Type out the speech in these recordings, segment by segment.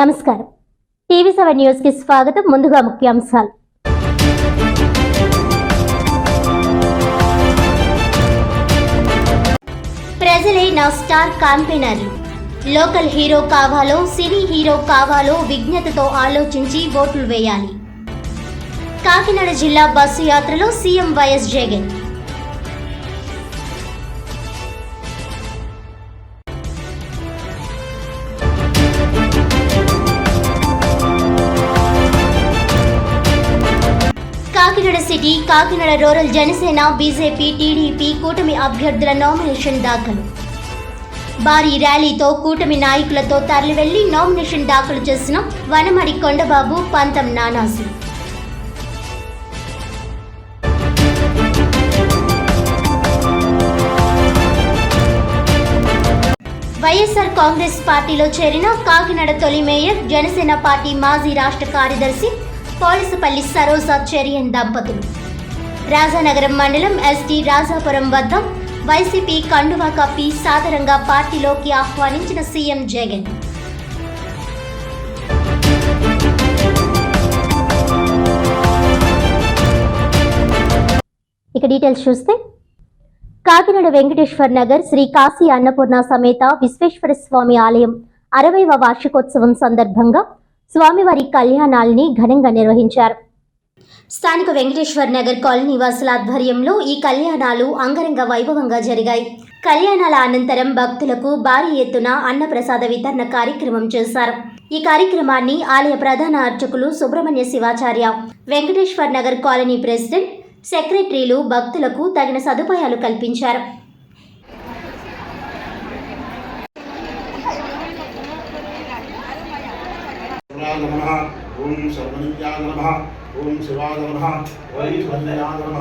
నమస్కారం. TV seven న్యూస్కి స్వాగతం. ముందుగా ముఖ్యాంశాలు. ప్రజలే నా స్టార్ క్యాంపెయినర్లు లోకల్ హీరో కావాలో సినీ హీరో కావాలో విజ్ఞతతో ఆలోచించి ఓట్లు వేయాలి. కాకినాడ జిల్లా బస్సు యాత్రలో CM YS Jagan. Kakinada city Kakinada rural Janasena BJP TDP కూటమి అభ్యర్థుల నామినేషన్ దాఖలు. భారీ ర్యాలీతో కూటమి నాయకులతో తరలివెళ్ళి నామినేషన్ దాఖలు చేసిన వనమడి కొండబాబు పంతం నానాసు వైఎస్ఆర్ కాంగ్రెస్ పార్టీలో చేరిన కాకినాడ తొలి మేయర్ జనసేన పార్టీ మాజీ రాష్ట్ర కార్యదర్శి పోలీసుపల్లి సరోజ దంపతులు. రాజానగరం మండలం ఎస్టీ రాజాపురం వద్ద వైసీపీ కండువా కప్పి సాదరంగా పార్టీలోకి ఆహ్వానించిన సీఎం జగన్. ఇక డీటెయిల్స్ చూస్తే కాకినాడ వెంకటేశ్వర్ నగర్ శ్రీ కాశీ అన్నపూర్ణ సమేత విశ్వేశ్వర స్వామి ఆలయం అరవైవ వార్షికోత్సవం సందర్భంగా స్వామివారి కళ్యాణాల్ని ఘనంగా నిర్వహించారు. స్థానిక వెంకటేశ్వర్ నగర్ కాలనీ వాసుల ఆధ్వర్యంలో ఈ కళ్యాణాలు అంగరంగ వైభవంగా జరిగాయి. కళ్యాణాల అనంతరం భక్తులకు భారీ ఎత్తున అన్నప్రసాద వితరణ కార్యక్రమం చేశారు. ఈ కార్యక్రమాన్ని ఆలయ ప్రధాన అర్చకులు సుబ్రహ్మణ్య శివాచార్య వెంకటేశ్వర్ నగర్ కాలనీ ప్రెసిడెంట్ సెక్రటరీలు భక్తులకు తగిన సదుపాయాలు కల్పించారు. శివాయ నమః. ఓం సర్వనిత్యాయ నమః. ఓం శివాయ నమః. ఓం స్వర్ణయాయ నమః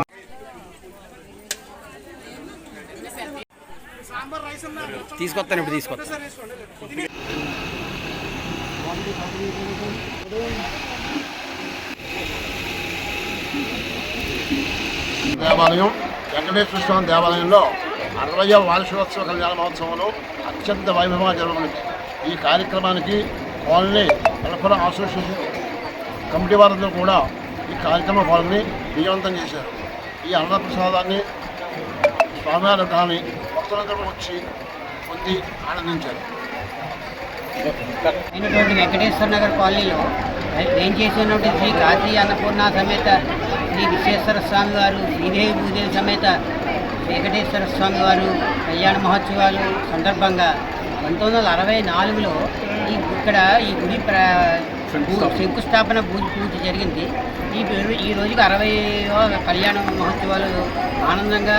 తీసుకొస్తాను ఇప్పుడు తీసుకొస్తాను. దేవాలయం వెంకటేశ్వర స్వామి దేవాలయంలో అరవయ వార్షికోత్సవ కళ్యాణ మహోత్సవంలో అత్యంత వైభవంగా జరుగుతుంది. ఈ కార్యక్రమానికి కాలనీ వెల్ఫేర్ అసోసియేషన్ కమిటీ వారందరూ కూడా ఈ కార్యక్రమం పాల్గొని విజయవంతం చేశారు. ఈ అన్నప్రసాదాన్ని స్వామివారి కానీ భక్తులందరూ వచ్చి పొంది ఆనందించారు. అయినటువంటి వెంకటేశ్వర నగర్ కాలనీలో ఏం చేసినటువంటి శ్రీ కాశీ అన్నపూర్ణ సమేత శ్రీ విశ్వేశ్వర స్వామి వారు శ్రీదేవి భూదేవి సమేత వెంకటేశ్వర స్వామి వారు కళ్యాణ మహోత్సవాలు సందర్భంగా పంతొమ్మిది వందల అరవై నాలుగులో ఈ ఇక్కడ ఈ గుడి ప్ర శంకుస్థాపన. పూజ పూజ జరిగింది. ఈ ఈ రోజుకి అరవై కళ్యాణ మహోత్సవాలు ఆనందంగా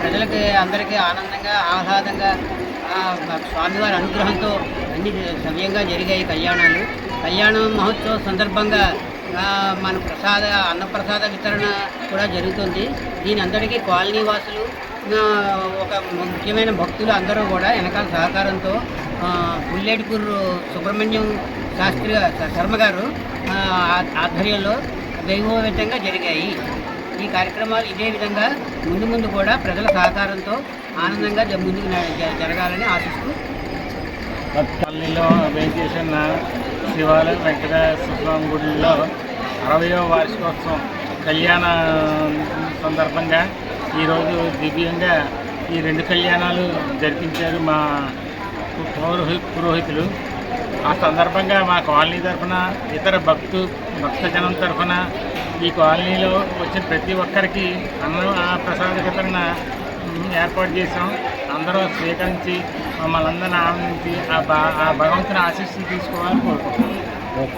ప్రజలకి అందరికీ ఆనందంగా ఆహ్లాదంగా స్వామివారి అనుగ్రహంతో అన్ని సవ్యంగా జరిగాయి కళ్యాణాలు. కళ్యాణ మహోత్సవం సందర్భంగా మన ప్రసాద అన్నప్రసాద వితరణ కూడా జరుగుతుంది. దీని అందరికీ కాలనీ వాసులు ఒక ముఖ్యమైన భక్తులు అందరూ కూడా వెనకాల సహకారంతో ఆ, పుల్లేటికూరు సుబ్రహ్మణ్యం శాస్త్రి గా- ఆధ్వర్యంలో వైభవోపేతంగా జరిగాయి. ఈ కార్యక్రమాలు ఇదే విధంగా ముందు ముందు కూడా ప్రజల సహకారంతో ఆనందంగా ముందుకు జరగాలని ఆశిస్తూ కాలనీలో వేంచేసిన శివాలయం వెంకటేశ్వర స్వామి గుడిలో అరవయో వార్షికోత్సవం కళ్యాణ సందర్భంగా ఈరోజు దివ్యంగా ఈ రెండు కళ్యాణాలు జరిపించారు మా పౌరోహి పురోహితులు. ఆ సందర్భంగా మా కాలనీ తరఫున ఇతర భక్తు భక్తజనం తరఫున ఈ కాలనీలో వచ్చిన ప్రతి ఒక్కరికి అన్న ఆ ప్రసాద వితరణ ఏర్పాటు చేసాం అందరూ స్వీకరించి మమ్మల్ని అందరిని ఆనందించి ఆ ఆ భగవంతుని ఆశీస్సులు తీసుకోవాలని కోరుకుంటున్నాం.